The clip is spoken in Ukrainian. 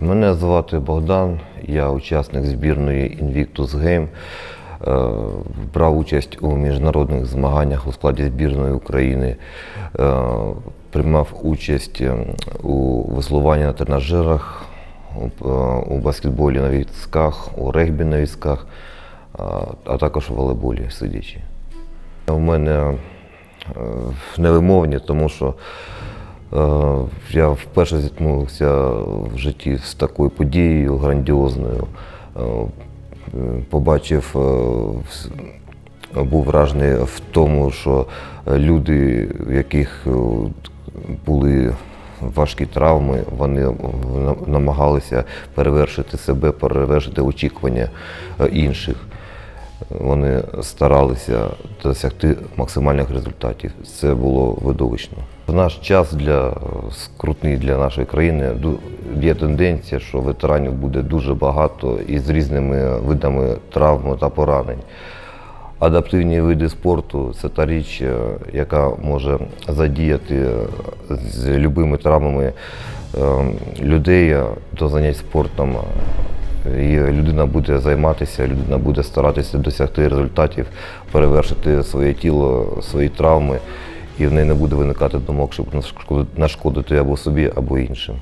Мене звати Богдан, я учасник збірної Invictus Game. Е, брав участь у міжнародних змаганнях у складі збірної України, е, приймав участь ем, у веслуванні на тренажерах, у е, баскетболі на візках, у регбі на візках, а також у волейболі сидячи. У мене невимовні, тому що я вперше зіткнувся в житті з такою подією грандіозною. Е, Побачив, е, був вражений в тому, що люди, в яких е, були важкі травми, вони намагалися перевершити себе, перевершити очікування е, інших. Вони старалися досягти максимальних результатів. Це було видовищно. В наш час для е, скрутний для нашої країни є тенденція, що ветеранів буде дуже багато і з різними видами травм та поранень. Адаптивні види спорту це та річ, е, яка може задіяти е, з любими травмами людей до занять спортом. І людина буде займатися, людина буде старатися досягти результатів, перевершити своє тіло, свої травми, і в неї не буде виникати думок, щоб нашкодити або собі, або іншим.